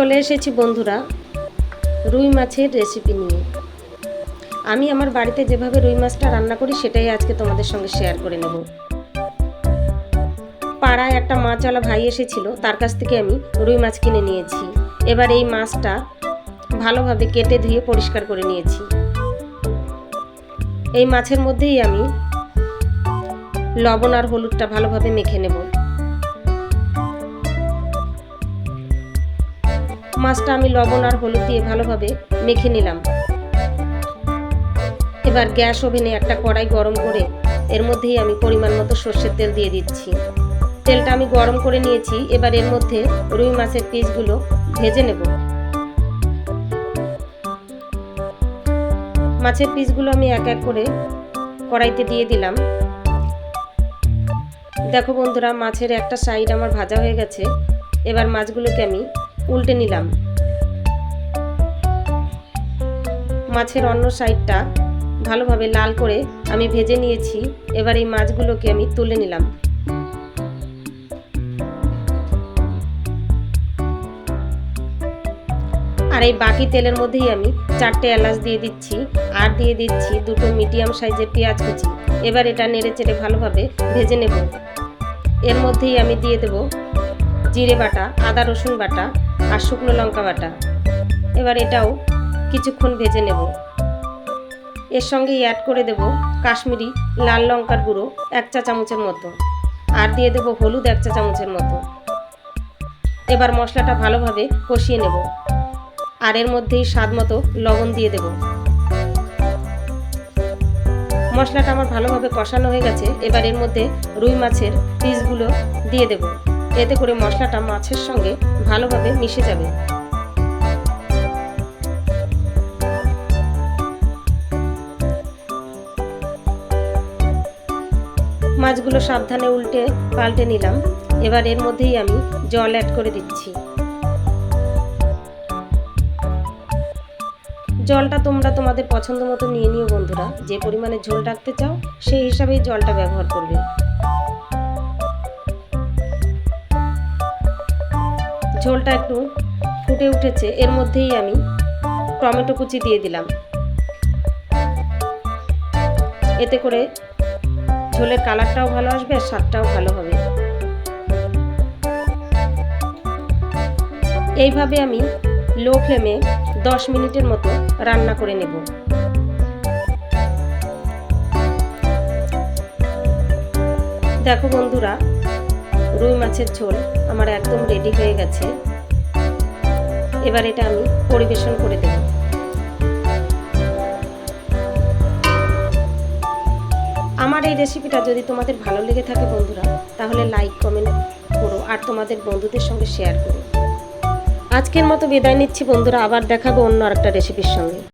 চলে এসেছি বন্ধুরা রুই মাছের রেসিপি নিয়ে। আমি আমার বাড়িতে যেভাবে রুই মাছটা রান্না করি, সেটাই আজকে তোমাদের সঙ্গে শেয়ার করে নেব। পাড়ায় একটা মাছওয়ালা ভাই এসেছিল, তার কাছ থেকে আমি রুই মাছ কিনে নিয়েছি। এবার এই মাছটা ভালোভাবে কেটে ধুয়ে পরিষ্কার করে নিয়েছি। এই মাছের মধ্যেই আমি লবণ আর হলুদটা ভালোভাবে মেখে নেব। মাছটা আমি লবণ আর হলুদ দিয়ে ভালোভাবে মেখে নিলাম। এবার গ্যাস ওভেনে একটা কড়াই গরম করে এর মধ্যেই আমি পরিমাণ মতো সর্ষের তেল দিয়ে দিচ্ছি। তেলটা আমি গরম করে নিয়েছি, এবার এর মধ্যে রুই মাছের পিসগুলো ভেজে নেব। মাছের পিসগুলো আমি এক এক করে কড়াইতে দিয়ে দিলাম। দেখো বন্ধুরা, মাছের একটা সাইড আমার ভাজা হয়ে গেছে। এবার মাছগুলোকে আমি উল্টে নিলাম। মাছের অন্য সাইডটা ভালোভাবে লাল করে আমি ভেজে নিয়েছি। এবার এই মাছগুলোকে আমি তুলে নিলাম। আর এই বাকি তেলের মধ্যেই আমি চারটে এলাচ দিয়ে দিচ্ছি। আর দিয়ে দিচ্ছি দুটো মিডিয়াম সাইজের পেঁয়াজ কুচি। এবার এটা নেড়ে চেড়ে ভালোভাবে ভেজে নেব। এর মধ্যেই আমি দিয়ে দেব জিরে বাটা, আদা রসুন বাটা আর শুকনো লঙ্কা বাটা। এবার এটাও কিছুক্ষণ ভেজে নেব। এর সঙ্গে অ্যাড করে দেব কাশ্মীরি লাল লঙ্কার গুঁড়ো এক চা চামচের মতো আর দিয়ে দেব হলুদ এক চা চামচের মতো। এবার মশলাটা ভালোভাবে কষিয়ে নেব আর এর মধ্যেই স্বাদ মতো লবণ দিয়ে দেব। মশলাটা আমার ভালোভাবে কষানো হয়ে গেছে। এবার এর মধ্যে রুই মাছের পিসগুলো দিয়ে দেব। এতে করে মশলাটা মাছের সঙ্গে ভালোভাবে মিশে যাবে। মাছগুলো সাবধানে উল্টে পাল্টে নিলাম। এবার এর মধ্যেই আমি জল অ্যাড করে দিচ্ছি। জলটা তোমরা তোমাদের পছন্দ মতো নিয়ে নিও বন্ধুরা। যে পরিমাণে ঝোল রাখতে চাও, সেই হিসাবেই জলটা ব্যবহার করবে। ঝোলটা একটু ফুটে উঠেছে, এর মধ্যেই আমি টমেটো কুচি দিয়ে দিলাম। এতে করে ঝোলের কালারটাও ভালো আসবে আর স্বাদটাও ভালো হবে। এইভাবে আমি লো ফ্লেমে দশ মিনিটের মতো রান্না করে নেব। দেখো বন্ধুরা, রুই মাছের ঝোল আমার একদম রেডি হয়ে গেছে। এবার এটা আমি পরিবেশন করে দেব। আমার এই রেসিপিটা যদি তোমাদের ভালো লেগে থাকে বন্ধুরা, তাহলে লাইক কমেন্ট করো আর তোমাদের বন্ধুদের সঙ্গে শেয়ার করো। আজকের মতো বিদায় নিচ্ছি বন্ধুরা, আবার দেখাবো অন্য আরেকটা রেসিপির সঙ্গে।